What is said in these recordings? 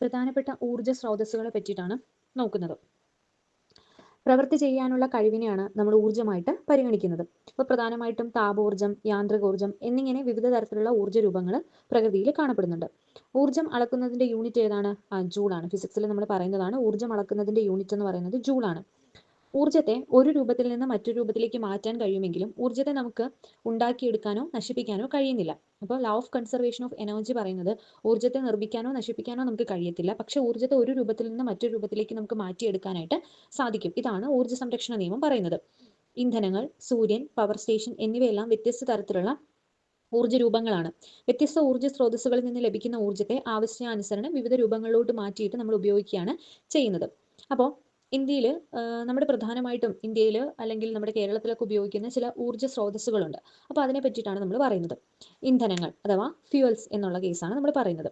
പ്രധാനപ്പെട്ട ഊർജ സ്രോതസ്സുകളെ പറ്റിയിട്ടാണ് നോക്കുന്നത്. പ്രവൃത്തി ചെയ്യാനുള്ള കഴിവിനെയാണ് നമ്മൾ ഊർജമായിട്ട് പരിഗണിക്കുന്നത്. അപ്പോൾ പ്രധാനമായിട്ടും താപോർജം യാന്ത്രികോർജം എന്നിങ്ങനെ വിവിധ തരത്തിലുള്ള ഊർജ രൂപങ്ങൾ പ്രകൃതിയിൽ കാണപ്പെടുന്നുണ്ട്. ഊർജം അളക്കുന്നതിന്റെ യൂണിറ്റ് ഏതാണ്? ജൂളാണ്. ഫിസിക്സിൽ നമ്മൾ പറയുന്നതാണ് ഊർജം അളക്കുന്നതിന്റെ യൂണിറ്റ് എന്ന് പറയുന്നത് ജൂളാണ്. ഊർജത്തെ ഒരു രൂപത്തിൽ നിന്ന് മറ്റൊരു രൂപത്തിലേക്ക് മാറ്റാൻ കഴിയുമെങ്കിലും ഊർജത്തെ നമുക്ക് ഉണ്ടാക്കിയെടുക്കാനോ നശിപ്പിക്കാനോ കഴിയുന്നില്ല. അപ്പോൾ law of conservation of energy പറയുന്നത് ഊർജത്തെ നിർമ്മിക്കാനോ നശിപ്പിക്കാനോ നമുക്ക് കഴിയത്തില്ല. പക്ഷെ ഊർജത്തെ ഒരു രൂപത്തിൽ നിന്ന് മറ്റൊരു രൂപത്തിലേക്ക് നമുക്ക് മാറ്റിയെടുക്കാനായിട്ട് സാധിക്കും. ഇതാണ് ഊർജ സംരക്ഷണ നിയമം പറയുന്നത്. ഇന്ധനങ്ങൾ സൂര്യൻ പവർ സ്റ്റേഷൻ എന്നിവയെല്ലാം വ്യത്യസ്ത തരത്തിലുള്ള ഊർജ രൂപങ്ങളാണ്. വ്യത്യസ്ത ഊർജ സ്രോതസ്സുകളിൽ നിന്ന് ലഭിക്കുന്ന ഊർജത്തെ ആവശ്യാനുസരണം വിവിധ രൂപങ്ങളിലോട്ട് മാറ്റിയിട്ട് നമ്മൾ ഉപയോഗിക്കുകയാണ് ചെയ്യുന്നത്. അപ്പോൾ ഇന്ത്യയിൽ നമ്മുടെ പ്രധാനമായിട്ടും ഇന്ത്യയിൽ അല്ലെങ്കിൽ നമ്മുടെ കേരളത്തിലൊക്കെ ഉപയോഗിക്കുന്ന ചില ഊർജ സ്രോതസ്സുകളുണ്ട്. അപ്പോൾ അതിനെ പറ്റിയിട്ടാണ് നമ്മൾ പറയുന്നത്. ഇന്ധനങ്ങൾ അഥവാ ഫ്യൂവൽസ് എന്നുള്ള കേസാണ് നമ്മൾ പറയുന്നത്.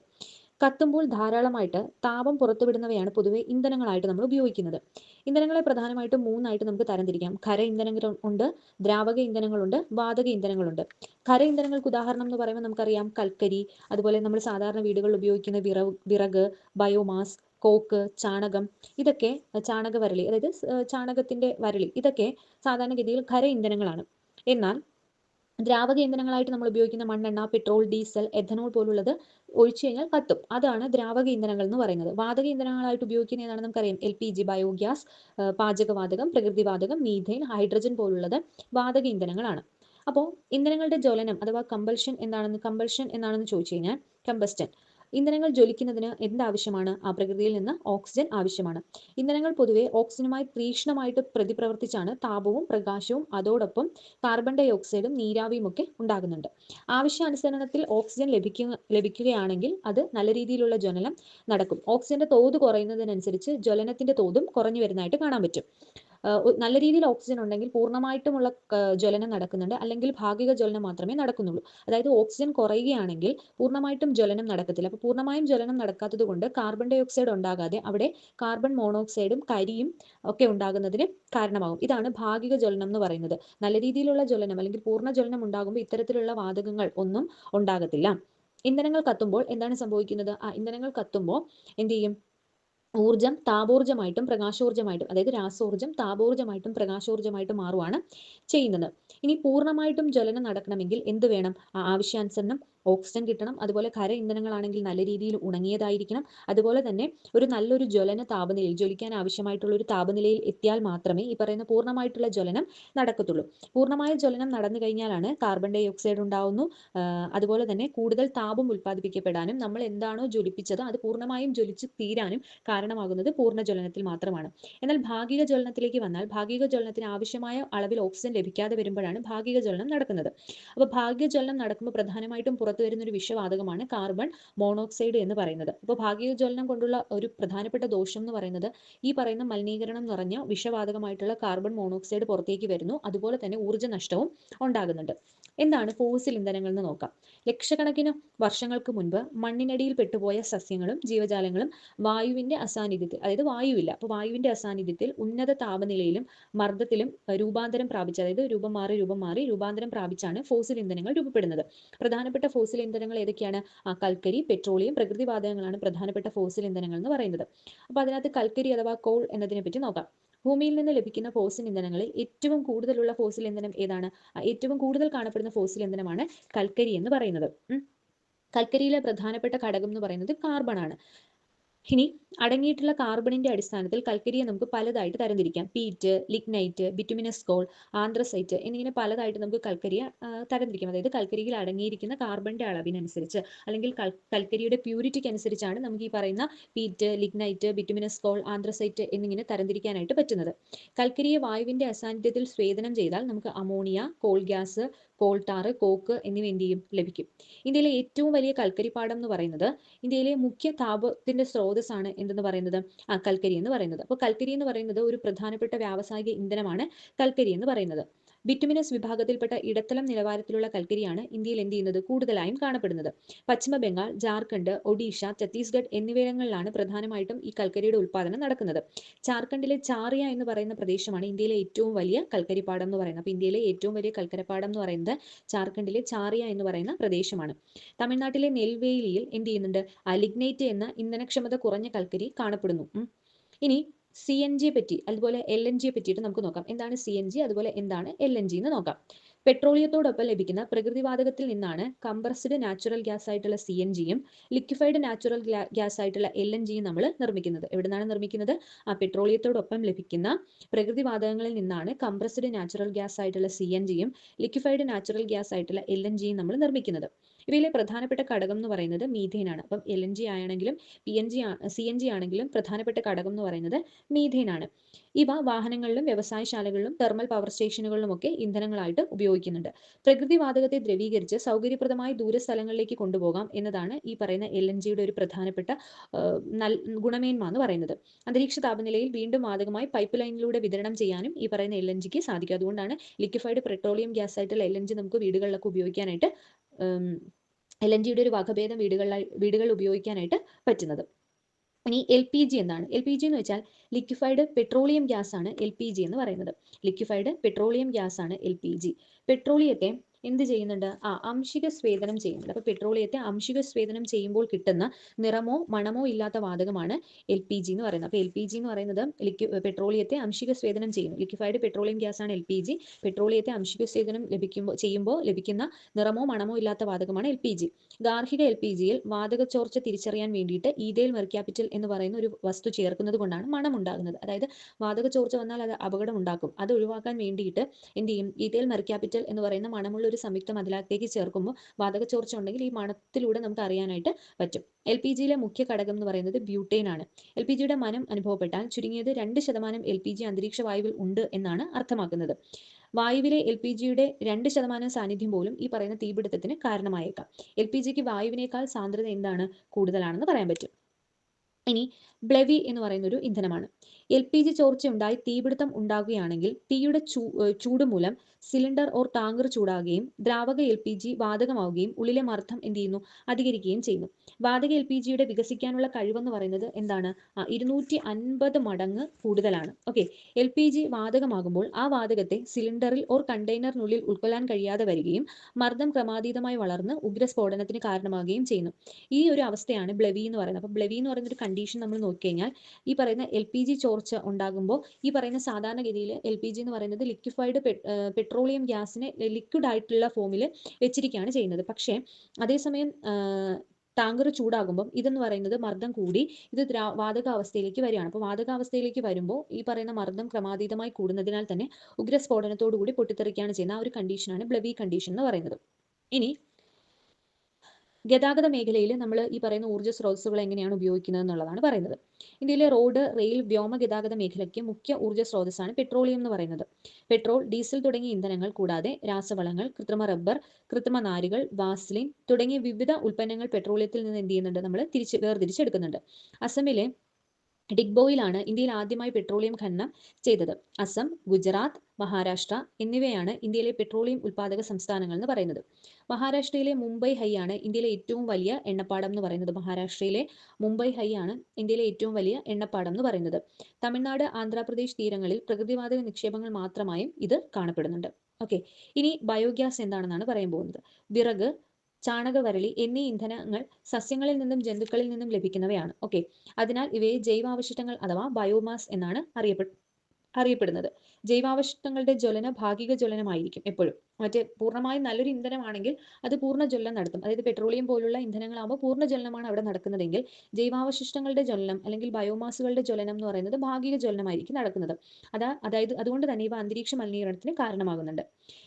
കത്തുമ്പോൾ ധാരാളമായിട്ട് താപം പുറത്തുവിടുന്നവയാണ് പൊതുവെ ഇന്ധനങ്ങളായിട്ട് നമ്മൾ ഉപയോഗിക്കുന്നത്. ഇന്ധനങ്ങളെ പ്രധാനമായിട്ടും മൂന്നായിട്ട് നമുക്ക് തരംതിരിക്കാം. ഖര ഇന്ധനങ്ങൾ ഉണ്ട് ദ്രാവക ഇന്ധനങ്ങളുണ്ട് വാതക ഇന്ധനങ്ങളുണ്ട് ഖര ഇന്ധനങ്ങൾക്ക് ഉദാഹരണം എന്ന് പറയുമ്പോൾ നമുക്കറിയാം കൽക്കരി അതുപോലെ നമ്മൾ സാധാരണ വീടുകളിൽ ഉപയോഗിക്കുന്ന വിറവ് വിറക് ബയോമാസ് കോക്ക് ചാണകം ഇതൊക്കെ ചാണക വരളി അതായത് ചാണകത്തിന്റെ വരളി ഇതൊക്കെ സാധാരണഗതിയിൽ ഖര ഇന്ധനങ്ങളാണ്. എന്നാൽ ദ്രാവക ഇന്ധനങ്ങളായിട്ട് നമ്മൾ ഉപയോഗിക്കുന്ന മണ്ണെണ്ണ പെട്രോൾ ഡീസൽ എഥനോൾ പോലുള്ളത് ഒഴിച്ചു കഴിഞ്ഞാൽ കത്തും. അതാണ് ദ്രാവക ഇന്ധനങ്ങൾ എന്ന് പറയുന്നത്. വാതക ഇന്ധനങ്ങളായിട്ട് ഉപയോഗിക്കുന്ന ഏതാണ് നമുക്കറിയാം. എൽ പി ജി ബയോഗ്യാസ് പാചകവാതകം പ്രകൃതിവാതകം മീഥൈൻ ഹൈഡ്രജൻ പോലുള്ളത് വാതക ഇന്ധനങ്ങളാണ്. അപ്പോൾ ഇന്ധനങ്ങളുടെ ജ്വലനം അഥവാ കമ്പൽഷൻ എന്താണെന്ന് കമ്പൽഷൻ എന്താണെന്ന് ചോദിച്ചു കഴിഞ്ഞാൽ കമ്പസ്റ്റൻ. ഇന്ധനങ്ങൾ ജ്വലിക്കുന്നതിന് എന്താവശ്യമാണ്? ആ പ്രകൃതിയിൽ നിന്ന് ഓക്സിജൻ ആവശ്യമാണ്. ഇന്ധനങ്ങൾ പൊതുവെ ഓക്സിജനുമായി തീക്ഷ്ണമായിട്ട് പ്രതിപ്രവർത്തിച്ചാണ് താപവും പ്രകാശവും അതോടൊപ്പം കാർബൺ ഡൈ ഓക്സൈഡും നീരാവിയും ഒക്കെ ഉണ്ടാകുന്നുണ്ട്. ആവശ്യാനുസരണത്തിൽ ഓക്സിജൻ ലഭിക്കുക ലഭിക്കുകയാണെങ്കിൽ അത് നല്ല രീതിയിലുള്ള ജ്വലനം നടക്കും. ഓക്സിജന്റെ തോത് കുറയുന്നതിനനുസരിച്ച് ജ്വലനത്തിന്റെ തോതും കുറഞ്ഞു വരുന്നതായിട്ട് കാണാൻ പറ്റും. നല്ല രീതിയിൽ ഓക്സിജൻ ഉണ്ടെങ്കിൽ പൂർണമായിട്ടുമുള്ള ജ്വലനം നടക്കുന്നുണ്ട്. അല്ലെങ്കിൽ ഭാഗിക ജ്വലനം മാത്രമേ നടക്കുന്നുള്ളൂ. അതായത് ഓക്സിജൻ കുറയുകയാണെങ്കിൽ പൂർണമായിട്ടും ജ്വലനം നടക്കത്തില്ല. അപ്പോൾ പൂർണമായും ജ്വലനം നടക്കാത്തത് കൊണ്ട് കാർബൺ ഡൈ ഓക്സൈഡ് ഉണ്ടാകാതെ അവിടെ കാർബൺ മോണോക്സൈഡും കരിയും ഒക്കെ ഉണ്ടാകുന്നതിന് കാരണമാകും. ഇതാണ് ഭാഗിക ജ്വലനം എന്ന് പറയുന്നത്. നല്ല രീതിയിലുള്ള ജ്വലനം അല്ലെങ്കിൽ പൂർണ ജ്വലനം ഉണ്ടാകുമ്പോൾ ഇത്തരത്തിലുള്ള വാതകങ്ങൾ ഒന്നും ഉണ്ടാകത്തില്ല. ഇന്ധനങ്ങൾ കത്തുമ്പോൾ എന്താണ് സംഭവിക്കുന്നത്? ആ ഇന്ധനങ്ങൾ കത്തുമ്പോൾ എന്ത് ചെയ്യും? ഊർജം താപോർജമായിട്ടും പ്രകാശോർജമായിട്ടും അതായത് രാസോർജം താപോർജമായിട്ടും പ്രകാശോർജമായിട്ടും മാറുവാണ് ചെയ്യുന്നത്. ഇനി പൂർണമായിട്ടും ജ്വലനം നടക്കണമെങ്കിൽ എന്ത് വേണം? ആവശ്യാനുസരണം ഓക്സിജൻ കിട്ടണം. അതുപോലെ ഖര ഇന്ധനങ്ങളാണെങ്കിൽ നല്ല രീതിയിൽ ഉണങ്ങിയതായിരിക്കണം. അതുപോലെ തന്നെ ഒരു നല്ലൊരു ജ്വലന താപനിലയിൽ ജ്വലിക്കാൻ ആവശ്യമായിട്ടുള്ള ഒരു താപനിലയിൽ എത്തിയാൽ മാത്രമേ ഈ പറയുന്ന പൂർണമായിട്ടുള്ള ജ്വലനം നടക്കത്തുള്ളൂ. പൂർണമായ ജ്വലനം നടന്നു കഴിഞ്ഞാലാണ് കാർബൺ ഡൈ ഓക്സൈഡ് ഉണ്ടാവുന്നു അതുപോലെ തന്നെ കൂടുതൽ താപം ഉൽപ്പാദിപ്പിക്കപ്പെടാനും നമ്മൾ എന്താണോ ജ്വലിപ്പിച്ചത് അത് പൂർണമായും ജ്വലിച്ച് തീരാനും കാരണമാകുന്നത് പൂർണ ജ്വലനത്തിൽ മാത്രമാണ്. എന്നാൽ ഭാഗിക ജ്വലനത്തിലേക്ക് വന്നാൽ ഭാഗിക ജ്വലനത്തിന് ആവശ്യമായ അളവിൽ ഓക്സിജൻ ലഭിക്കാതെ വരുമ്പോഴാണ് ഭാഗിക ജ്വലനം നടക്കുന്നത്. അപ്പോൾ ഭാഗിക ജ്വലനം നടക്കുമ്പോൾ പ്രധാനമായിട്ടും വരുന്ന ഒരു വിഷവാതകമാണ് കാർബൺ മോണോക്സൈഡ് എന്ന് പറയുന്നത്. അപ്പോൾ ഭാഗിക ജ്വലനം കൊണ്ടുള്ള ഒരു പ്രധാനപ്പെട്ട ദോഷം എന്ന് പറയുന്നത് ഈ പറയുന്ന മലിനീകരണം നിറഞ്ഞ വിഷവാതകമായിട്ടുള്ള കാർബൺ മോണോക്സൈഡ് പുറത്തേക്ക് വരുന്നു. അതുപോലെ തന്നെ ഊർജ നഷ്ടവും ഉണ്ടാകുന്നുണ്ട്. എന്താണ് ഫോസിൽ ഇന്ധനങ്ങൾ എന്ന് നോക്കാം. ലക്ഷക്കണക്കിന് വർഷങ്ങൾക്ക് മുൻപ് മണ്ണിനടിയിൽ പെട്ടുപോയ സസ്യങ്ങളും ജീവജാലങ്ങളും വായുവിന്റെ അസാന്നിധ്യത്തിൽ അതായത് വായുവില്ല അപ്പോൾ വായുവിന്റെ അസാന്നിധ്യത്തിൽ ഉന്നത താപനിലയിലും മർദ്ദത്തിലും രൂപാന്തരം പ്രാപിച്ച അതായത് രൂപം മാറി രൂപം മാറി രൂപാന്തരം പ്രാപിച്ചാണ് ഫോസിൽ ഇന്ധനങ്ങൾ രൂപപ്പെടുന്നത്. പ്രധാനപ്പെട്ട ഫോസിൽ ഇന്ധനങ്ങൾ ഏതൊക്കെയാണ്? ആ കൽക്കരി പെട്രോളിയം പ്രകൃതിവാതകങ്ങളാണ് പ്രധാനപ്പെട്ട ഫോസിൽ ഇന്ധനങ്ങൾ എന്ന് പറയുന്നത്. അപ്പോൾ അതിനകത്ത് കൽക്കരി അഥവാ കോൾ എന്നതിനെ പറ്റി നോക്കാം. ഭൂമിയിൽ നിന്ന് ലഭിക്കുന്ന ഫോസിൽ ഇന്ധനങ്ങളിൽ ഏറ്റവും കൂടുതലുള്ള ഫോസിൽ ഇന്ധനം ഏതാണ്? ഏറ്റവും കൂടുതൽ കാണപ്പെടുന്ന ഫോസിൽ ഇന്ധനമാണ് കൽക്കരി എന്ന് പറയുന്നത്. കൽക്കരിയിലെ പ്രധാനപ്പെട്ട ഘടകം എന്ന് പറയുന്നത് കാർബൺ ആണ്. ഇനി അടങ്ങിയിട്ടുള്ള കാർബണിന്റെ അടിസ്ഥാനത്തിൽ കൽക്കരിയെ നമുക്ക് പലതായിട്ട് തരംതിരിക്കാം. Peat lignite bituminous coal anthracite എന്നിങ്ങനെ പലതായിട്ട് നമുക്ക് കൽക്കരിയെ തരംതിരിക്കാം. അതായത് കൽക്കരിയിൽ അടങ്ങിയിരിക്കുന്ന കാർബണിന്റെ അളവിനനുസരിച്ച് അല്ലെങ്കിൽ കൽക്കരിയുടെ പ്യൂരിറ്റിക്ക് അനുസരിച്ചാണ് നമുക്ക് ഈ പറയുന്ന peat lignite bituminous coal anthracite എന്നിങ്ങനെ തരംതിരിക്കാനായിട്ട് പറ്റുന്നത്. കൽക്കരിയെ വായുവിന്റെ അസാന്നിധ്യത്തിൽ സ്വേദനം ചെയ്താൽ നമുക്ക് ammonia coal gas coal tar coke എന്നിവ എന്ത് ചെയ്യും? ലഭിക്കും. ഇന്ത്യയിലെ ഏറ്റവും വലിയ കൽക്കരിപ്പാടം എന്ന് പറയുന്നത് ഇന്ത്യയിലെ മുഖ്യ താപത്തിന്റെ സ്രോതസ്സാണ് എന്തെന്ന് പറയുന്നത്? ആ കൽക്കരി എന്ന് പറയുന്നത്. അപ്പോൾ കൽക്കരി എന്ന് പറയുന്നത് ഒരു പ്രധാനപ്പെട്ട വ്യാവസായിക ഇന്ധനമാണ് കൽക്കരി എന്ന് പറയുന്നത്. ബിറ്റുമിനസ് വിഭാഗത്തിൽപ്പെട്ട ഇടത്തലം നിലവാരത്തിലുള്ള കൽക്കരിയാണ് ഇന്ത്യയിൽ എന്ത് ചെയ്യുന്നത്? കൂടുതലായും കാണപ്പെടുന്നത്. പശ്ചിമ ബംഗാൾ ജാർഖണ്ഡ് ഒഡീഷ ഛത്തീസ്ഗഡ് എന്നിവിടങ്ങളിലാണ് പ്രധാനമായിട്ടും ഈ കൽക്കരിയുടെ ഉൽപ്പാദനം നടക്കുന്നത്. ജാർഖണ്ഡിലെ ചാറിയ എന്ന് പറയുന്ന പ്രദേശമാണ് ഇന്ത്യയിലെ ഏറ്റവും വലിയ കൽക്കരിപ്പാടം എന്ന് പറയുന്നത്. അപ്പോൾ ഇന്ത്യയിലെ ഏറ്റവും വലിയ കൽക്കരപ്പാടം എന്ന് പറയുന്നത് ജാർഖണ്ഡിലെ ചാറിയ എന്ന് പറയുന്ന പ്രദേശമാണ്. തമിഴ്നാട്ടിലെ നെൽവേലിയിൽ എന്ത് ചെയ്യുന്നുണ്ട്? അലിഗ്നൈറ്റ് എന്ന ഇന്ധനക്ഷമത കുറഞ്ഞ കൽക്കരി കാണപ്പെടുന്നു. ഇനി സി എൻ ജിയെ പറ്റി അതുപോലെ എൽ എൻ ജിയെ പറ്റിയിട്ട് നമുക്ക് നോക്കാം. എന്താണ് സി എൻ ജി അതുപോലെ എന്താണ് എൽ എൻ ജി എന്ന് നോക്കാം. പെട്രോളിയത്തോടൊപ്പം ലഭിക്കുന്ന പ്രകൃതിവാതകത്തിൽ നിന്നാണ് കംപ്രസ്ഡ് നാച്ചുറൽ ഗ്യാസ് ആയിട്ടുള്ള സി എൻ ജിയും ലിക്വിഫൈഡ് നാച്ചുറൽ ഗ്യാസ് ആയിട്ടുള്ള എൽ എൻ ജിയും നമ്മൾ നിർമ്മിക്കുന്നത്. എവിടെ നിന്നാണ് നിർമ്മിക്കുന്നത്? ആ പെട്രോളിയത്തോടൊപ്പം ലഭിക്കുന്ന പ്രകൃതിവാതകങ്ങളിൽ നിന്നാണ് കംപ്രസ്ഡ് നാച്ചുറൽ ഗ്യാസ് ആയിട്ടുള്ള സി എൻ ജിയും ലിക്വിഫൈഡ് നാച്ചുറൽ ഗ്യാസ് ആയിട്ടുള്ള എൽ എൻ ജിയും നമ്മൾ നിർമ്മിക്കുന്നത്. ഇവയിലെ പ്രധാനപ്പെട്ട ഘടകം എന്ന് പറയുന്നത് മീഥേൻ ആണ്. അപ്പം എൽ എൻ ജി ആണെങ്കിലും P N G C N G ആണെങ്കിലും പ്രധാനപ്പെട്ട ഘടകം എന്ന് പറയുന്നത് മീഥേൻ ആണ്. ഇവ വാഹനങ്ങളിലും വ്യവസായശാലകളിലും തെർമൽ പവർ സ്റ്റേഷനുകളിലും ഒക്കെ ഇന്ധനങ്ങളായിട്ട് ഉപയോഗിക്കുന്നുണ്ട്. പ്രകൃതിവാതകത്തെ ദ്രവീകരിച്ച് സൗകര്യപ്രദമായ ദൂരസ്ഥലങ്ങളിലേക്ക് കൊണ്ടുപോകാം എന്നതാണ് ഈ പറയുന്ന എൽ എൻ ജിയുടെ ഒരു പ്രധാനപ്പെട്ട ഗുണമേന്മ എന്ന് പറയുന്നത്. അന്തരീക്ഷ താപനിലയിൽ വീണ്ടും വാതകമായി പൈപ്പ് ലൈനിലൂടെ വിതരണം ചെയ്യാനും ഈ പറയുന്ന എൽ എൻ ജിക്ക് സാധിക്കും. അതുകൊണ്ടാണ് ലിക്വിഫൈഡ് പെട്രോളിയം ഗ്യാസ് ആയിട്ടുള്ള എൽ എൻ ജി നമുക്ക് വീടുകളിലൊക്കെ ഉപയോഗിക്കാനായിട്ട് എൽ എൻ ജിയുടെ ഒരു വകഭേദം വീടുകളിലായി വീടുകളിൽ ഉപയോഗിക്കാനായിട്ട് പറ്റുന്നത്. ഇനി എൽ പി ജി എന്താണ്? എൽ പി ജി എന്ന് വെച്ചാൽ ലിക്വിഫൈഡ് പെട്രോളിയം ഗ്യാസ് ആണ് എൽ പി ജി എന്ന് പറയുന്നത്. ലിക്വിഫൈഡ് പെട്രോളിയം ഗ്യാസ് ആണ് എൽ പി ജി. പെട്രോളിയത്തെ എന്ത് ചെയ്യുന്നുണ്ട്? ആ അംശിക സ്വേദനം ചെയ്യുന്നുണ്ട്. അപ്പൊ പെട്രോളിയത്തെ അംശിക സ്വേദനം ചെയ്യുമ്പോൾ കിട്ടുന്ന നിറമോ മണമോ ഇല്ലാത്ത വാതകമാണ് എൽ പി ജി എന്ന് പറയുന്നത്. അപ്പൊ എൽ പി ജി എന്ന് പറയുന്നത് ലിക്വി പെട്രോളിയത്തെ അംശിക സ്വേദനം ചെയ്യുന്നു. ലിക്വിഫൈഡ് പെട്രോളിയം ഗ്യാസ് ആണ് എൽ പി ജി. പെട്രോളിയത്തെ അംശിക സ്വേദനം ലഭിക്കുമ്പോൾ ചെയ്യുമ്പോൾ ലഭിക്കുന്ന നിറമോ മണമോ ഇല്ലാത്ത വാതകമാണ് എൽ പി ജി. ഗാർഹിക എൽ പി ജിയിൽ വാതക ചോർച്ച തിരിച്ചറിയാൻ വേണ്ടിയിട്ട് ഈതേൽ മെർക്യാപിറ്റൽ എന്ന് പറയുന്ന ഒരു വസ്തു ചേർക്കുന്നത് കൊണ്ടാണ് മണം ഉണ്ടാകുന്നത് അതായത് വാതക ചോർച്ച വന്നാൽ അത് അപകടം ഉണ്ടാക്കും അത് ഒഴിവാക്കാൻ വേണ്ടിയിട്ട് എന്ത് ചെയ്യും? ഈതേൽ മെർക്യാപിറ്റൽ എന്ന് പറയുന്ന മണമുള്ള ഒരു സംയുക്തം അതിലാത്തേക്ക് ചേർക്കുമ്പോൾ വാതക ചോർച്ച ഉണ്ടെങ്കിൽ ഈ മണത്തിലൂടെ നമുക്ക് അറിയാനായിട്ട് പറ്റും. എൽ പി ജിയിലെ മുഖ്യ ഘടകം എന്ന് പറയുന്നത് ബ്യൂട്ടേൻ ആണ്. എൽ പി ജിയുടെ മനം അനുഭവപ്പെട്ടാൽ ചുരുങ്ങിയത് രണ്ട് ശതമാനം എൽ പി ജി അന്തരീക്ഷ വായുവിൽ ഉണ്ട് എന്നാണ് അർത്ഥമാക്കുന്നത്. വായുവിലെ എൽ പി ജിയുടെ രണ്ട് ശതമാനം സാന്നിധ്യം പോലും ഈ പറയുന്ന തീപിടുത്തത്തിന് കാരണമായേക്കാം. എൽ പി ജിക്ക് വായുവിനേക്കാൾ സാന്ദ്രത എന്താണ് കൂടുതലാണെന്ന് പറയാൻ പറ്റും. ഇനി ബ്ലെവി എന്ന് പറയുന്ന ഒരു ഇന്ധനമാണ്. എൽ പി ജി ചോർച്ച ഉണ്ടായി തീപിടുത്തം ഉണ്ടാകുകയാണെങ്കിൽ തീയുടെ ചൂട് മൂലം സിലിണ്ടർ ഓർ ടാങ്കർ ചൂടാകുകയും ദ്രാവക എൽ പി ജി വാതകമാവുകയും ഉള്ളിലെ മർദ്ദം എന്ത് ചെയ്യുന്നു? അധികരിക്കുകയും ചെയ്യുന്നു. വാതക എൽ പി ജിയുടെ വികസിക്കാനുള്ള കഴിവെന്ന് പറയുന്നത് എന്താണ്? ഇരുന്നൂറ്റി അൻപത് മടങ്ങ് കൂടുതലാണ്. ഓക്കെ. എൽ പി ജി വാതകമാകുമ്പോൾ ആ വാതകത്തെ സിലിണ്ടറിൽ ഓർ കണ്ടെയ്നറിനുള്ളിൽ ഉൾക്കൊള്ളാൻ കഴിയാതെ വരികയും മർദ്ദം ക്രമാതീതമായി വളർന്ന് ഉഗ്രസ്ഫോടനത്തിന് കാരണമാകുകയും ചെയ്യുന്നു. ഈ ഒരു അവസ്ഥയാണ് ബ്ലെവി എന്ന് പറയുന്നത്. അപ്പോൾ ബ്ലെവി എന്ന് പറയുന്ന ഒരു കണ്ടീഷൻ നമ്മൾ നോക്കിക്കഴിഞ്ഞാൽ ഈ പറയുന്ന എൽ പി ജി ചോർച്ച ഉണ്ടാകുമ്പോൾ ഈ പറയുന്ന സാധാരണഗതിയിൽ എൽ പി ജി എന്ന് പറയുന്നത് ലിക്വിഫൈഡ് പെട്രോളിയം ഗ്യാസിനെ ലിക്വിഡ് ആയിട്ടുള്ള ഫോമിൽ വെച്ചിരിക്കുകയാണ് ചെയ്യുന്നത്. പക്ഷേ അതേസമയം ടാങ്കർ ചൂടാകുമ്പം ഇതെന്ന് പറയുന്നത് മർദ്ദം കൂടി ഇത് ദ്രാ വാതകാവസ്ഥയിലേക്ക് വരികയാണ്. അപ്പോൾ വാതകാവസ്ഥയിലേക്ക് വരുമ്പോൾ ഈ പറയുന്ന മർദ്ദം ക്രമാതീതമായി കൂടുന്നതിനാൽ തന്നെ ഉഗ്രസ്ഫോടനത്തോടു കൂടി പൊട്ടിത്തെറിക്കുകയാണ് ചെയ്യുന്ന ആ ഒരു കണ്ടീഷനാണ് ബ്ലവി കണ്ടീഷൻ എന്ന് പറയുന്നത്. ഇനി ഗതാഗത മേഖലയിൽ നമ്മൾ ഈ പറയുന്ന ഊർജ സ്രോതസ്സുകൾ എങ്ങനെയാണ് ഉപയോഗിക്കുന്നത് എന്നുള്ളതാണ് പറയുന്നത്. ഇന്ത്യയിലെ റോഡ് റെയിൽ വ്യോമ ഗതാഗത മേഖലയ്ക്ക് മുഖ്യ ഊർജ സ്രോതസ്സാണ് പെട്രോളിയം എന്ന് പറയുന്നത്. പെട്രോൾ ഡീസൽ തുടങ്ങിയ ഇന്ധനങ്ങൾ കൂടാതെ രാസവളങ്ങൾ കൃത്രിമ റബ്ബർ കൃത്രിമ നാരുകൾ വാസ്ലിൻ തുടങ്ങിയ വിവിധ ഉൽപ്പന്നങ്ങൾ പെട്രോളിയത്തിൽ നിന്ന് എന്ത് ചെയ്യുന്നുണ്ട്? നമ്മൾ തിരിച്ച് വേർതിരിച്ചെടുക്കുന്നുണ്ട്. അസമിലെ ഡിഗ്ബോയിലാണ് ഇന്ത്യയിൽ ആദ്യമായി പെട്രോളിയം ഖനനം ചെയ്തത്. അസം ഗുജറാത്ത് മഹാരാഷ്ട്ര എന്നിവയാണ് ഇന്ത്യയിലെ പെട്രോളിയം ഉൽപാദക സംസ്ഥാനങ്ങൾ എന്ന് പറയുന്നത്. മഹാരാഷ്ട്രയിലെ മുംബൈ ഹൈ ആണ് ഇന്ത്യയിലെ ഏറ്റവും വലിയ എണ്ണപ്പാടം എന്ന് പറയുന്നത്. മഹാരാഷ്ട്രയിലെ മുംബൈ ഹൈ ആണ് ഇന്ത്യയിലെ ഏറ്റവും വലിയ എണ്ണപ്പാടം എന്ന് പറയുന്നത്. തമിഴ്നാട് ആന്ധ്രാപ്രദേശ് തീരങ്ങളിൽ പ്രകൃതിവാതക നിക്ഷേപങ്ങൾ മാത്രമായും ഇത് കാണപ്പെടുന്നുണ്ട്. ഓക്കെ. ഇനി ബയോഗ്യാസ് എന്താണെന്നാണ് പറയാൻ പോകുന്നത്. വിറക് ചാണകവരളി എന്നീ ഇന്ധനങ്ങൾ സസ്യങ്ങളിൽ നിന്നും ജന്തുക്കളിൽ നിന്നും ലഭിക്കുന്നവയാണ്. ഓക്കെ അതിനാൽ ഇവയെ ജൈവാവശിഷ്ടങ്ങൾ അഥവാ ബയോമാസ് എന്നാണ് അറിയപ്പെ അറിയപ്പെടുന്നത്. ജൈവാവശിഷ്ടങ്ങളുടെ ജ്വലന ഭാഗിക ജ്വലനമായിരിക്കും എപ്പോഴും. മറ്റേ പൂർണമായും നല്ലൊരു ഇന്ധനമാണെങ്കിൽ അത് പൂർണ ജ്വലനം നടത്തും. അതായത് പെട്രോളിയം പോലുള്ള ഇന്ധനങ്ങളാകുമ്പോൾ പൂർണ ജ്വലനമാണ് അവിടെ നടക്കുന്നതെങ്കിൽ ജൈവാവശിഷ്ടങ്ങളുടെ ജ്വലനം അല്ലെങ്കിൽ ബയോമാസുകളുടെ ജ്വലനം എന്ന് പറയുന്നത് ഭാഗിക ജ്വലനമായിരിക്കും നടക്കുന്നത്. അതാ അതായത് അതുകൊണ്ട് തന്നെ ഇവ അന്തരീക്ഷ മലിനീകരണത്തിന് കാരണമാകുന്നുണ്ട്.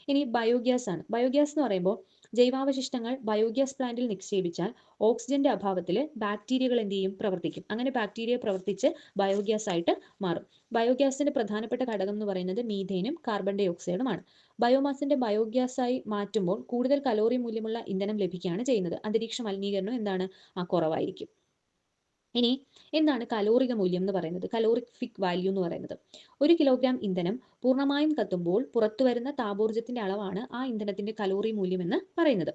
ഇനി ബയോഗ്യാസ് ആണ്. ബയോഗ്യാസ് എന്ന് പറയുമ്പോൾ ജൈവാവശിഷ്ടങ്ങൾ ബയോഗ്യാസ് പ്ലാന്റിൽ നിക്ഷേപിച്ചാൽ ഓക്സിജന്റെ അഭാവത്തിൽ ബാക്ടീരിയകൾ എന്ത് ചെയ്യും? പ്രവർത്തിക്കും. അങ്ങനെ ബാക്ടീരിയ പ്രവർത്തിച്ച് ബയോഗ്യാസ് ആയിട്ട് മാറും. ബയോഗ്യാസിന്റെ പ്രധാനപ്പെട്ട ഘടകം എന്ന് പറയുന്നത് മീഥേനും കാർബൺ ഡൈ ഓക്സൈഡുമാണ് ബയോമാസിന്റെ ബയോഗ്യാസായി മാറ്റുമ്പോൾ കൂടുതൽ കലോറി മൂല്യമുള്ള ഇന്ധനം ലഭിക്കുകയാണ് ചെയ്യുന്നത്. അന്തരീക്ഷ മലിനീകരണം എന്താണ്? ആ കുറവായിരിക്കും. ഇനി എന്താണ് കലോറിക മൂല്യം എന്ന് പറയുന്നത്? കലോറിക് ഫിക് വാല്യൂ എന്ന് പറയുന്നത്. ഒരു കിലോഗ്രാം ഇന്ധനം പൂർണമായും കത്തുമ്പോൾ പുറത്തു വരുന്ന താപോർജത്തിന്റെ അളവാണ് ആ ഇന്ധനത്തിന്റെ കലോറി മൂല്യം എന്ന് പറയുന്നത്.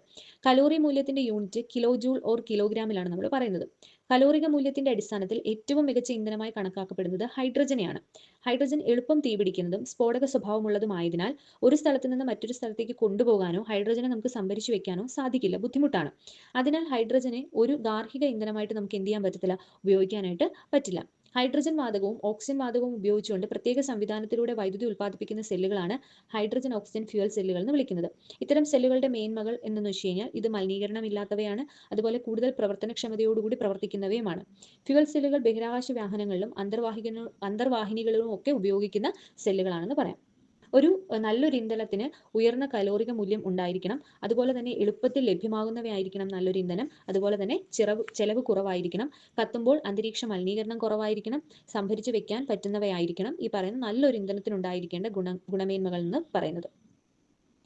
കലോറി മൂല്യത്തിന്റെ യൂണിറ്റ് കിലോ ജൂൾ ഓർ കിലോഗ്രാമിലാണ് നമ്മൾ പറയുന്നത്. കലോറിക മൂല്യത്തിന്റെ അടിസ്ഥാനത്തിൽ ഏറ്റവും മികച്ച ഇന്ധനമായി കണക്കാക്കപ്പെടുന്നത് ഹൈഡ്രജനെയാണ്. ഹൈഡ്രജൻ എളുപ്പം തീപിടിക്കുന്നതും സ്ഫോടക സ്വഭാവമുള്ളതുമായതിനാൽ ഒരു സ്ഥലത്ത് നിന്ന് മറ്റൊരു സ്ഥലത്തേക്ക് കൊണ്ടുപോകാനോ ഹൈഡ്രജനെ നമുക്ക് സംഭരിച്ചു വെക്കാനോ സാധിക്കില്ല. ബുദ്ധിമുട്ടാണ്. അതിനാൽ ഹൈഡ്രജനെ ഒരു ഗാർഹിക ഇന്ധനമായിട്ട് നമുക്ക് എന്ത് ചെയ്യാൻ പറ്റത്തില്ല? ഉപയോഗിക്കാനായിട്ട് പറ്റില്ല. ഹൈഡ്രജൻ വാതകവും ഓക്സിജൻ വാതകവും ഉപയോഗിച്ചുകൊണ്ട് പ്രത്യേക സംവിധാനത്തിലൂടെ വൈദ്യുതി ഉൽപ്പാദിപ്പിക്കുന്ന സെല്ലുകളാണ് ഹൈഡ്രജൻ ഓക്സിജൻ ഫ്യൂവൽ സെല്ലുകൾ എന്ന് വിളിക്കുന്നത്. ഇത്തരം സെല്ലുകളുടെ മേന്മകൾ എന്നു വെച്ച് കഴിഞ്ഞാൽ ഇത് മലിനീകരണമില്ലാത്തവയാണ് അതുപോലെ കൂടുതൽ പ്രവർത്തനക്ഷമതയോടുകൂടി പ്രവർത്തിക്കുന്നവയുമാണ്. ഫ്യൂവൽ സെല്ലുകൾ ബഹിരാകാശ വാഹനങ്ങളിലും അന്തർവാഹിക അന്തർവാഹിനികളിലും ഒക്കെ ഉപയോഗിക്കുന്ന സെല്ലുകളാണെന്ന് പറയാം. ഒരു നല്ലൊരു ഇന്ധനത്തിന് ഉയർന്ന കലോറിക മൂല്യം ഉണ്ടായിരിക്കണം. അതുപോലെ തന്നെ എളുപ്പത്തിൽ ലഭ്യമാകുന്നവയായിരിക്കണം നല്ലൊരു ഇന്ധനം. അതുപോലെ തന്നെ ചിറവ് ചെലവ് കുറവായിരിക്കണം. കത്തുമ്പോൾ അന്തരീക്ഷ മലിനീകരണം കുറവായിരിക്കണം. സംഭരിച്ചു വെക്കാൻ പറ്റുന്നവയായിരിക്കണം. ഈ പറയുന്ന നല്ലൊരു ഇന്ധനത്തിന് ഉണ്ടായിരിക്കേണ്ട ഗുണ ഗുണമേന്മകൾ എന്ന് പറയുന്നത്.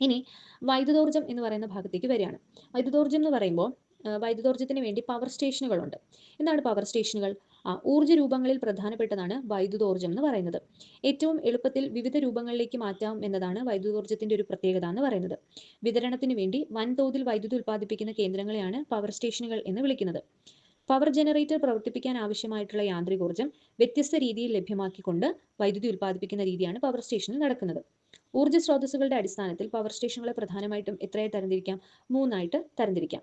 ഇനി വൈദ്യുതോർജം എന്ന് പറയുന്ന ഭാഗത്തേക്ക് വരികയാണ്. വൈദ്യുതോർജം എന്ന് പറയുമ്പോൾ വൈദ്യുതോർജത്തിന് വേണ്ടി പവർ സ്റ്റേഷനുകളുണ്ട് എന്താണ് പവർ സ്റ്റേഷനുകൾ ഊർജ രൂപങ്ങളിൽ പ്രധാനപ്പെട്ടതാണ് വൈദ്യുതോർജം എന്ന് പറയുന്നത്. ഏറ്റവും എളുപ്പത്തിൽ വിവിധ രൂപങ്ങളിലേക്ക് മാറ്റാം എന്നതാണ് വൈദ്യുതോർജത്തിന്റെ ഒരു പ്രത്യേകത എന്ന് പറയുന്നത്. വിതരണത്തിന് വേണ്ടി വൻതോതിൽ വൈദ്യുതി ഉൽപ്പാദിപ്പിക്കുന്ന കേന്ദ്രങ്ങളെയാണ് പവർ സ്റ്റേഷനുകൾ എന്ന് വിളിക്കുന്നത്. പവർ ജനറേറ്റർ പ്രവർത്തിപ്പിക്കാൻ ആവശ്യമായിട്ടുള്ള യാന്ത്രികോർജം വ്യത്യസ്ത രീതിയിൽ ലഭ്യമാക്കിക്കൊണ്ട് വൈദ്യുതി ഉൽപ്പാദിപ്പിക്കുന്ന രീതിയാണ് പവർ സ്റ്റേഷനിൽ നടക്കുന്നത്. ഊർജ സ്രോതസ്സുകളുടെ അടിസ്ഥാനത്തിൽ പവർ സ്റ്റേഷനുകളെ പ്രധാനമായിട്ടും എത്രയായി തരംതിരിക്കാം? മൂന്നായിട്ട് തരംതിരിക്കാം.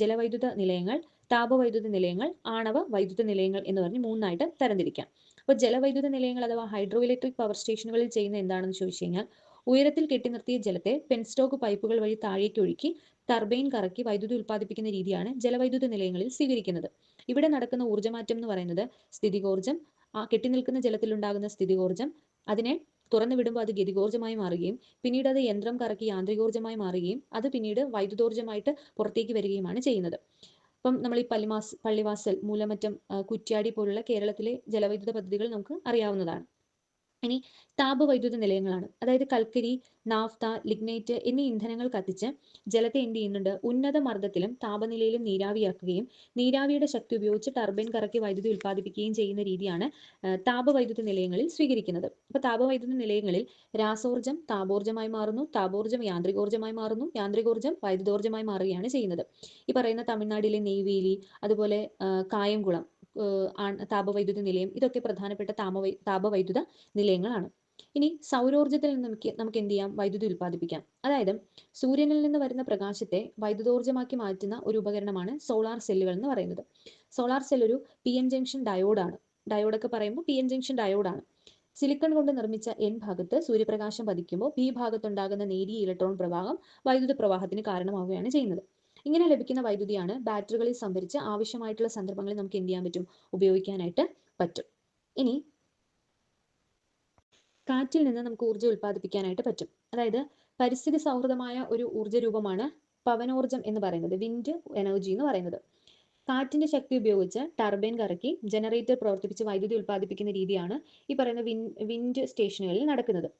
ജലവൈദ്യുത നിലയങ്ങൾ താപവൈദ്യുത നിലയങ്ങൾ ആണവ വൈദ്യുത നിലയങ്ങൾ എന്ന് പറഞ്ഞ് മൂന്നായിട്ട് തരംതിരിക്കാം. അപ്പോൾ ജലവൈദ്യുത നിലയങ്ങൾ അഥവാ ഹൈഡ്രോ ഇലക്ട്രിക് പവർ സ്റ്റേഷനുകളിൽ ചെയ്യുന്ന എന്താണെന്ന് ചോദിച്ചു കഴിഞ്ഞാൽ ഉയരത്തിൽ കെട്ടിനിർത്തിയ ജലത്തെ പെൻസ്റ്റോക്ക് പൈപ്പുകൾ വഴി താഴേക്ക് ഒഴുക്കി ടർബൈൻ കറക്കി വൈദ്യുതി ഉൽപ്പാദിപ്പിക്കുന്ന രീതിയാണ് ജലവൈദ്യുത നിലയങ്ങളിൽ സ്വീകരിക്കുന്നത് ഇവിടെ നടക്കുന്ന ഊർജമാറ്റം എന്ന് പറയുന്നത് സ്ഥിതികോർജം ആ കെട്ടിനിൽക്കുന്ന ജലത്തിൽ ഉണ്ടാകുന്ന സ്ഥിതികോർജം അതിനെ തുറന്നു വിടുമ്പോൾ അത് ഗതികോർജമായി മാറുകയും പിന്നീട് അത് യന്ത്രം കറക്കി യാന്ത്രികോർജമായി മാറുകയും അത് പിന്നീട് വൈദ്യുതോർജമായിട്ട് പുറത്തേക്ക് വരികയുമാണ് ചെയ്യുന്നത്. ഇപ്പം നമ്മൾ ഈ പള്ളിമാസ് പള്ളിവാസൽ മൂലമറ്റം കുറ്റ്യാടി പോലുള്ള കേരളത്തിലെ ജലവൈദ്യുത പദ്ധതികൾ നമുക്ക് അറിയാവുന്നതാണ്. ഇനി താപവൈദ്യുത നിലയങ്ങളാണ്. അതായത് കൽക്കരി നാഫ്ത ലിഗ്നൈറ്റ് എന്നീ ഇന്ധനങ്ങൾ കത്തിച്ച് ജലത്തെ എന്ത് ചെയ്യുന്നുണ്ട്? ഉന്നത മർദ്ദത്തിലും താപനിലയിലും നീരാവിയാക്കുകയും നീരാവിയുടെ ശക്തി ഉപയോഗിച്ച് ടർബൈൻ കറക്കി വൈദ്യുതി ഉൽപ്പാദിപ്പിക്കുകയും ചെയ്യുന്ന രീതിയാണ് താപവൈദ്യുത നിലയങ്ങളിൽ സ്വീകരിക്കുന്നത്. അപ്പോൾ താപവൈദ്യുത നിലയങ്ങളിൽ രാസോർജം താപോർജമായി മാറുന്നു താപോർജം യാന്ത്രികോർജമായി മാറുന്നു യാന്ത്രികോർജം വൈദ്യുതോർജമായി മാറുകയാണ് ചെയ്യുന്നത്. ഈ പറയുന്ന തമിഴ്നാട്ടിലെ നെയ്വേലി അതുപോലെ കായംകുളം താപവൈദ്യുത നിലയം. ഇതൊക്കെ പ്രധാനപ്പെട്ട താപവൈ താപവൈദ്യുത നിലയങ്ങളാണ്. ഇനി സൗരോർജത്തിൽ നിന്ന് നമുക്ക് നമുക്ക് എന്ത് ചെയ്യാം? വൈദ്യുതി ഉൽപ്പാദിപ്പിക്കാം. അതായത് സൂര്യനിൽ നിന്ന് വരുന്ന പ്രകാശത്തെ വൈദ്യുതോർജമാക്കി മാറ്റുന്ന ഒരു ഉപകരണമാണ് സോളാർ സെല്ലുകൾ എന്ന് പറയുന്നത്. സോളാർ സെൽ ഒരു പി എൻ ജംഗ്ഷൻ ഡയോഡാണ്. ഡയോഡൊക്കെ പറയുമ്പോൾ പി എൻ ജംഗ്ഷൻ ഡയോഡാണ്. സിലിക്കൺ കൊണ്ട് നിർമ്മിച്ച എൻ ഭാഗത്ത് സൂര്യപ്രകാശം പതിക്കുമ്പോൾ പി ഭാഗത്തുണ്ടാകുന്ന നേരിയ ഇലക്ട്രോൺ പ്രവാഹം വൈദ്യുത പ്രവാഹത്തിന് കാരണമാവുകയാണ് ചെയ്യുന്നത്. ഇങ്ങനെ ലഭിക്കുന്ന വൈദ്യുതിയാണ് ബാറ്ററികളിൽ സംഭരിച്ച് ആവശ്യമായിട്ടുള്ള സന്ദർഭങ്ങളിൽ നമുക്ക് എന്ത് ചെയ്യാൻ പറ്റും? ഉപയോഗിക്കാനായിട്ട് പറ്റും. ഇനി കാറ്റിൽ നിന്ന് നമുക്ക് ഊർജം ഉൽപ്പാദിപ്പിക്കാനായിട്ട് പറ്റും. അതായത് പരിസ്ഥിതി സൗഹൃദമായ ഒരു ഊർജ രൂപമാണ് പവനോർജം എന്ന് പറയുന്നത്. വിൻഡ് എനർജി എന്ന് പറയുന്നത്. കാറ്റിന്റെ ശക്തി ഉപയോഗിച്ച് ടർബൈൻ കറക്കി ജനറേറ്റർ പ്രവർത്തിപ്പിച്ച് വൈദ്യുതി ഉൽപ്പാദിപ്പിക്കുന്ന രീതിയാണ് ഈ പറയുന്ന വിൻ വിൻഡ് സ്റ്റേഷനുകളിൽ നടക്കുന്നത്.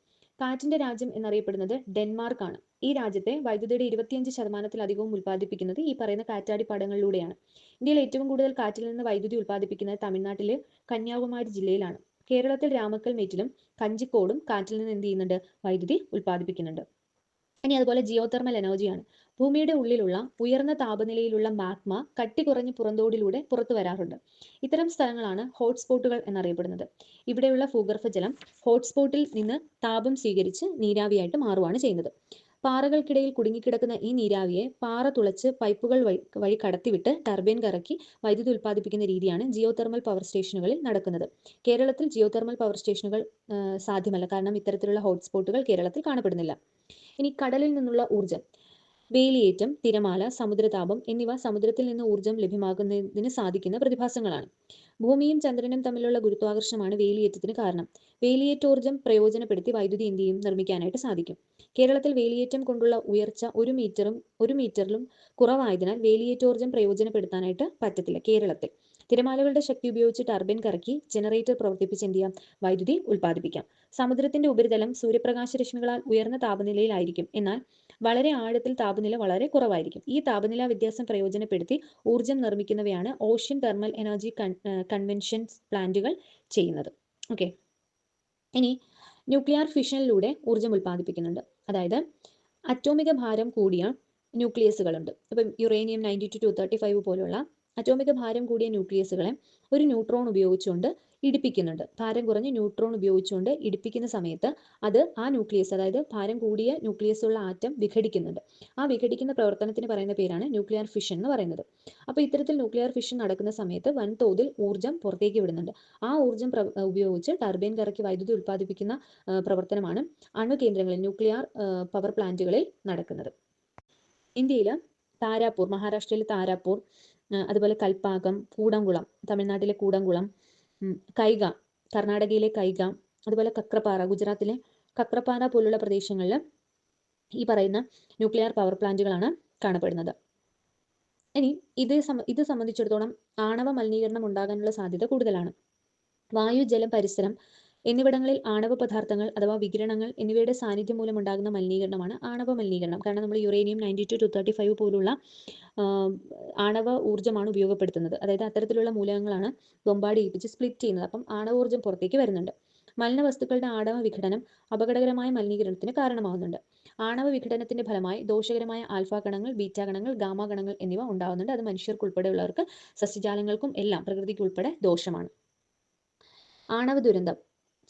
കാറ്റിന്റെ രാജ്യം എന്നറിയപ്പെടുന്നത് ഡെൻമാർക്ക് ആണ് ഈ രാജ്യത്തെ വൈദ്യുതിയുടെ ഇരുപത്തിയഞ്ച് ശതമാനത്തിലധികവും ഉൽപ്പാദിപ്പിക്കുന്നത് ഈ പറയുന്ന കാറ്റാടി പാടങ്ങളിലൂടെയാണ്. ഇന്ത്യയിൽ ഏറ്റവും കൂടുതൽ കാറ്റിൽ നിന്ന് വൈദ്യുതി ഉൽപ്പാദിപ്പിക്കുന്നത് തമിഴ്നാട്ടിലെ കന്യാകുമാരി ജില്ലയിലാണ്. കേരളത്തിൽ രാമക്കൽ മേറ്റിലും കഞ്ചിക്കോടും കാറ്റിൽ നിന്ന് എന്ത് ചെയ്യുന്നുണ്ട്? വൈദ്യുതി ഉൽപ്പാദിപ്പിക്കുന്നുണ്ട്. ഇനി അതുപോലെ ജിയോ തെർമൽ എനർജിയാണ്. ഭൂമിയുടെ ഉള്ളിലുള്ള ഉയർന്ന താപനിലയിലുള്ള മാഗ്മ കട്ടി കുറഞ്ഞ് പുറന്തോടിലൂടെ പുറത്തു വരാറുണ്ട്. ഇത്തരം സ്ഥലങ്ങളാണ് ഹോട്ട്സ്പോട്ടുകൾ എന്നറിയപ്പെടുന്നത്. ഇവിടെയുള്ള ഭൂഗർഭജലം ഹോട്ട്സ്പോട്ടിൽ നിന്ന് താപം സ്വീകരിച്ച് നീരാവിയായിട്ട് മാറുകയാണ് ചെയ്യുന്നത്. പാറകൾക്കിടയിൽ കുടുങ്ങിക്കിടക്കുന്ന ഈ നീരാവിയെ പാറ തുളച്ച് പൈപ്പുകൾ വഴി വഴി കടത്തിവിട്ട് ടർബൈൻ കറക്കി വൈദ്യുതി ഉൽപ്പാദിപ്പിക്കുന്ന രീതിയാണ് ജിയോ തെർമൽ പവർ സ്റ്റേഷനുകളിൽ നടക്കുന്നത്. കേരളത്തിൽ ജിയോ തെർമൽ പവർ സ്റ്റേഷനുകൾ സാധ്യമല്ല. കാരണം ഇത്തരത്തിലുള്ള ഹോട്ട്സ്പോട്ടുകൾ കേരളത്തിൽ കാണപ്പെടുന്നില്ല. ഇനി കടലിൽ നിന്നുള്ള ഊർജം. വേലിയേറ്റം തിരമാല സമുദ്രതാപം എന്നിവ സമുദ്രത്തിൽ നിന്ന് ഊർജം ലഭ്യമാകുന്നതിന് സാധിക്കുന്ന പ്രതിഭാസങ്ങളാണ്. ഭൂമിയും ചന്ദ്രനും തമ്മിലുള്ള ഗുരുത്വാകർഷണമാണ് വേലിയേറ്റത്തിന് കാരണം. വേലിയേറ്റോർജം പ്രയോജനപ്പെടുത്തി വൈദ്യുതി ഇന്ത്യയും നിർമ്മിക്കാനായിട്ട് സാധിക്കും. കേരളത്തിൽ വേലിയേറ്റം കൊണ്ടുള്ള ഉയർച്ച ഒരു മീറ്ററും ഒരു മീറ്ററിലും കുറവായതിനാൽ വേലിയേറ്റോർജം പ്രയോജനപ്പെടുത്താനായിട്ട് പറ്റത്തില്ല കേരളത്തിൽ. തിരമാലകളുടെ ശക്തി ഉപയോഗിച്ച് ടർബൈൻ കറക്കി ജനറേറ്റർ പ്രവർത്തിപ്പിച്ച് എന്ത് ചെയ്യാം? വൈദ്യുതി ഉൽപ്പാദിപ്പിക്കാം. സമുദ്രത്തിന്റെ ഉപരിതലം സൂര്യപ്രകാശ രശ്മികളാൽ ഉയർന്ന താപനിലയിലായിരിക്കും. എന്നാൽ വളരെ ആഴത്തിൽ താപനില വളരെ കുറവായിരിക്കും. ഈ താപനില വ്യത്യാസം പ്രയോജനപ്പെടുത്തി ഊർജം നിർമ്മിക്കുന്നവയാണ് ഓഷ്യൻ തെർമൽ എനർജി കൺവെൻഷൻ പ്ലാന്റുകൾ ചെയ്യുന്നത്. ഓക്കെ. ഇനി ന്യൂക്ലിയർ ഫിഷനിലൂടെ ഊർജം ഉൽപ്പാദിപ്പിക്കുന്നുണ്ട്. അതായത് അറ്റോമിക ഭാരം കൂടിയ ന്യൂക്ലിയസുകളുണ്ട്. ഇപ്പം uranium ninety two two thirty five പോലുള്ള അറ്റോമിക ഭാരം കൂടിയ ന്യൂക്ലിയസുകളെ ഒരു ന്യൂട്രോൺ ഉപയോഗിച്ചുകൊണ്ട് ഇടിപ്പിക്കുന്നുണ്ട്. ഭാരം കുറഞ്ഞ ന്യൂട്രോൺ ഉപയോഗിച്ചുകൊണ്ട് ഇടിപ്പിക്കുന്ന സമയത്ത് അത് ആ ന്യൂക്ലിയസ് അതായത് ഭാരം കൂടിയ ന്യൂക്ലിയസ് ഉള്ള ആറ്റം വിഘടിക്കുന്നുണ്ട്. ആ വിഘടിക്കുന്ന പ്രവർത്തനത്തിന് പറയുന്ന പേരാണ് ന്യൂക്ലിയർ ഫിഷൻ എന്ന് പറയുന്നത്. അപ്പോൾ ഇത്തരത്തിൽ ന്യൂക്ലിയർ ഫിഷൻ നടക്കുന്ന സമയത്ത് വൻതോതിൽ ഊർജം പുറത്തേക്ക് വിടുന്നുണ്ട്. ആ ഊർജം ഉപയോഗിച്ച് ടർബൈൻ കറക്കി വൈദ്യുതി ഉൽപ്പാദിപ്പിക്കുന്ന പ്രവർത്തനമാണ് അണുകേന്ദ്രങ്ങളിൽ ന്യൂക്ലിയർ പവർ പ്ലാന്റുകളിൽ നടക്കുന്നത്. ഇന്ത്യയിൽ താരാപൂർ മഹാരാഷ്ട്രയിലെ താരാപൂർ അതുപോലെ കൽപ്പാകം കൂടംകുളം തമിഴ്നാട്ടിലെ കൂടംകുളം കൈക കർണാടകയിലെ കൈക അതുപോലെ കക്രപ്പാറ ഗുജറാത്തിലെ കക്രപ്പാറ പോലുള്ള പ്രദേശങ്ങളിൽ ഈ പറയുന്ന ന്യൂക്ലിയർ പവർ പ്ലാന്റുകളാണ് കാണപ്പെടുന്നത്. ഇനി ഇത് ഇത് സംബന്ധിച്ചിടത്തോളം ആണവ മലിനീകരണം ഉണ്ടാകാനുള്ള സാധ്യത കൂടുതലാണ്. വായു ജലം പരിസരം എന്നിവിടങ്ങളിൽ ആണവ പദാർത്ഥങ്ങൾ അഥവാ വികിരണങ്ങൾ എന്നിവയുടെ സാന്നിധ്യം മൂലം ഉണ്ടാകുന്ന മലിനീകരണമാണ് ആണവ മലിനീകരണം കാരണം നമ്മൾ uranium ninety two two thirty five പോലുള്ള ആണവ ഊർജമാണ് ഉപയോഗപ്പെടുത്തുന്നത്. അതായത് അത്തരത്തിലുള്ള മൂലകങ്ങളാണ് ബൊമ്പാടി ഏൽപ്പിച്ച് സ്പ്ലിറ്റ് ചെയ്യുന്നത്. അപ്പം ആണവ ഊർജം പുറത്തേക്ക് വരുന്നുണ്ട്. മലിന വസ്തുക്കളുടെ ആണവ വിഘടനം അപകടകരമായ മലിനീകരണത്തിന് കാരണമാവുന്നുണ്ട് ആണവ വിഘടനത്തിന്റെ ഫലമായി ദോഷകരമായ ആൽഫ കണങ്ങൾ ബീറ്റ കണങ്ങൾ ഗാമ കണങ്ങൾ എന്നിവ ഉണ്ടാകുന്നുണ്ട്. അത് മനുഷ്യർക്കുൾപ്പെടെയുള്ളവർക്ക് സസ്യജാലങ്ങൾക്കും എല്ലാം പ്രകൃതിക്ക് ഉൾപ്പെടെ ദോഷമാണ്. ആണവ ദുരന്തം.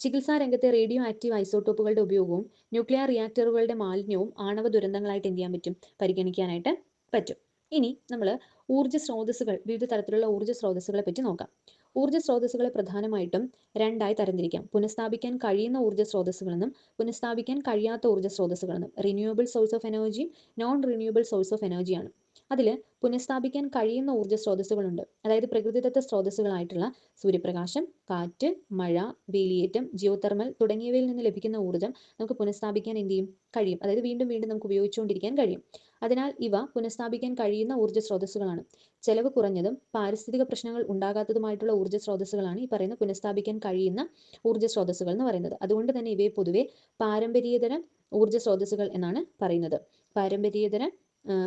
ചികിത്സാ രംഗത്തെ റേഡിയോ ആക്റ്റീവ് ഐസോട്ടോപ്പുകളുടെ ഉപയോഗവും ന്യൂക്ലിയർ റിയാക്ടറുകളുടെ മാലിന്യവും ആണവ ദുരന്തങ്ങളായിട്ട് എന്ത് ചെയ്യാൻ പറ്റും? പരിഗണിക്കാനായിട്ട് പറ്റും. ഇനി നമ്മൾ ഊർജ സ്രോതസ്സുകൾ വിവിധ തരത്തിലുള്ള ഊർജ സ്രോതസ്സുകളെ പറ്റി നോക്കാം. ഊർജ സ്രോതസ്സുകളെ പ്രധാനമായിട്ടും രണ്ടായി തരംതിരിക്കാം. പുനഃസ്ഥാപിക്കാൻ കഴിയുന്ന ഊർജ സ്രോതസ്സുകളെന്നും പുനഃസ്ഥാപിക്കാൻ കഴിയാത്ത ഊർജ സ്രോതസ്സുകളെന്നും റിന്യൂവബിൾ സോഴ്സ് ഓഫ് എനർജിയും നോൺ റിന്യൂവബിൾ സോഴ്സ് ഓഫ് എനർജിയാണ് അതിൽ പുനഃസ്ഥാപിക്കാൻ കഴിയുന്ന ഊർജ സ്രോതസ്സുകളുണ്ട്. അതായത് പ്രകൃതിദത്ത സ്രോതസ്സുകളായിട്ടുള്ള സൂര്യപ്രകാശം കാറ്റ് മഴ വേലിയേറ്റം ജിയോതെർമൽ തുടങ്ങിയവയിൽ നിന്ന് ലഭിക്കുന്ന ഊർജം നമുക്ക് പുനഃസ്ഥാപിക്കാൻ എന്ത് ചെയ്യും? കഴിയും. അതായത് വീണ്ടും വീണ്ടും നമുക്ക് ഉപയോഗിച്ചുകൊണ്ടിരിക്കാൻ കഴിയും. അതിനാൽ ഇവ പുനഃസ്ഥാപിക്കാൻ കഴിയുന്ന ഊർജ സ്രോതസ്സുകളാണ്. ചെലവ് കുറഞ്ഞതും പാരിസ്ഥിതിക പ്രശ്നങ്ങൾ ഉണ്ടാകാത്തതുമായിട്ടുള്ള ഊർജ സ്രോതസ്സുകളാണ് ഈ പറയുന്ന പുനഃസ്ഥാപിക്കാൻ കഴിയുന്ന ഊർജ സ്രോതസ്സുകൾ എന്ന് പറയുന്നത്. അതുകൊണ്ട് തന്നെ ഇവയെ പൊതുവെ പാരമ്പര്യേതര ഊർജ സ്രോതസ്സുകൾ എന്നാണ് പറയുന്നത്. പാരമ്പര്യേതര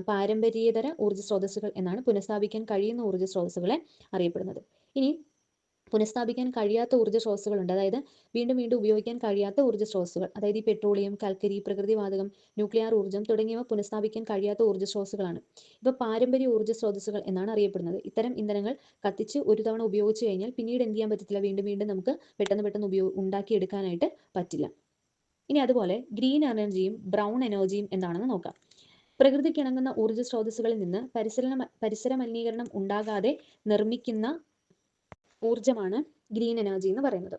പാരമ്പര്യേതര ഊർജ സ്രോതസ്സുകൾ എന്നാണ് പുനഃസ്ഥാപിക്കാൻ കഴിയുന്ന ഊർജ സ്രോതസ്സുകളെ അറിയപ്പെടുന്നത്. ഇനി പുനഃസ്ഥാപിക്കാൻ കഴിയാത്ത ഊർജ സ്രോതസ്സുകളുണ്ട് അതായത് വീണ്ടും വീണ്ടും ഉപയോഗിക്കാൻ കഴിയാത്ത ഊർജ സ്രോതസ്സുകൾ അതായത് ഈ പെട്രോളിയം കൽക്കരി പ്രകൃതിവാതകം ന്യൂക്ലിയർ ഊർജം തുടങ്ങിയവ പുനഃസ്ഥാപിക്കാൻ കഴിയാത്ത ഊർജ സ്രോതസ്സുകളാണ് ഇവ പാരമ്പര്യ ഊർജ സ്രോതസ്സുകൾ എന്നാണ് അറിയപ്പെടുന്നത്. ഇത്തരം ഇന്ധനങ്ങൾ കത്തിച്ച് ഒരു തവണ ഉപയോഗിച്ചു കഴിഞ്ഞാൽ പിന്നീട് എന്ത് ചെയ്യാൻ പറ്റത്തില്ല? വീണ്ടും വീണ്ടും നമുക്ക് പെട്ടെന്ന് പെട്ടെന്ന് ഉപയോഗ ഉണ്ടാക്കിയെടുക്കാനായിട്ട് പറ്റില്ല. ഇനി അതുപോലെ ഗ്രീൻ എനർജിയും ബ്രൗൺ എനർജിയും എന്താണെന്ന് നോക്കാം. പ്രകൃതിക്കിണങ്ങുന്ന ഊർജ സ്രോതസ്സുകളിൽ നിന്ന് പരിസര പരിസര മലിനീകരണം ഉണ്ടാകാതെ നിർമ്മിക്കുന്ന ഊർജമാണ് ഗ്രീൻ എനർജി എന്ന് പറയുന്നത്.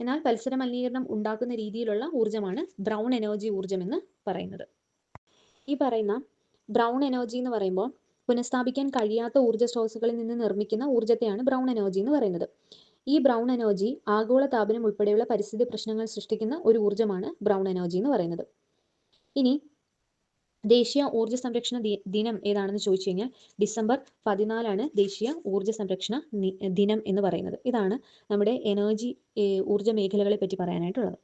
എന്നാൽ പരിസര മലിനീകരണം ഉണ്ടാക്കുന്ന രീതിയിലുള്ള ഊർജമാണ് ബ്രൗൺ എനർജി ഊർജം എന്ന് പറയുന്നത്. ഈ പറയുന്ന ബ്രൗൺ എനർജി എന്ന് പറയുമ്പോൾ പുനഃസ്ഥാപിക്കാൻ കഴിയാത്ത ഊർജ സ്രോതസ്സുകളിൽ നിന്ന് നിർമ്മിക്കുന്ന ഊർജത്തെയാണ് ബ്രൗൺ എനർജി എന്ന് പറയുന്നത്. ഈ ബ്രൗൺ എനർജി ആഗോള താപനം ഉൾപ്പെടെയുള്ള പരിസ്ഥിതി പ്രശ്നങ്ങൾ സൃഷ്ടിക്കുന്ന ഒരു ഊർജമാണ് ബ്രൗൺ എനർജി എന്ന് പറയുന്നത്. ഇനി ദേശീയ ഊർജ സംരക്ഷണ ദിനം ഏതാണെന്ന് ചോദിച്ചു കഴിഞ്ഞാൽ ഡിസംബർ പതിനാലാണ് ദേശീയ ഊർജ സംരക്ഷണ ദിനം എന്ന് പറയുന്നത്. ഇതാണ് നമ്മുടെ എനർജി ഊർജ മേഖലകളെ പറ്റി പറയാനായിട്ടുള്ളത്.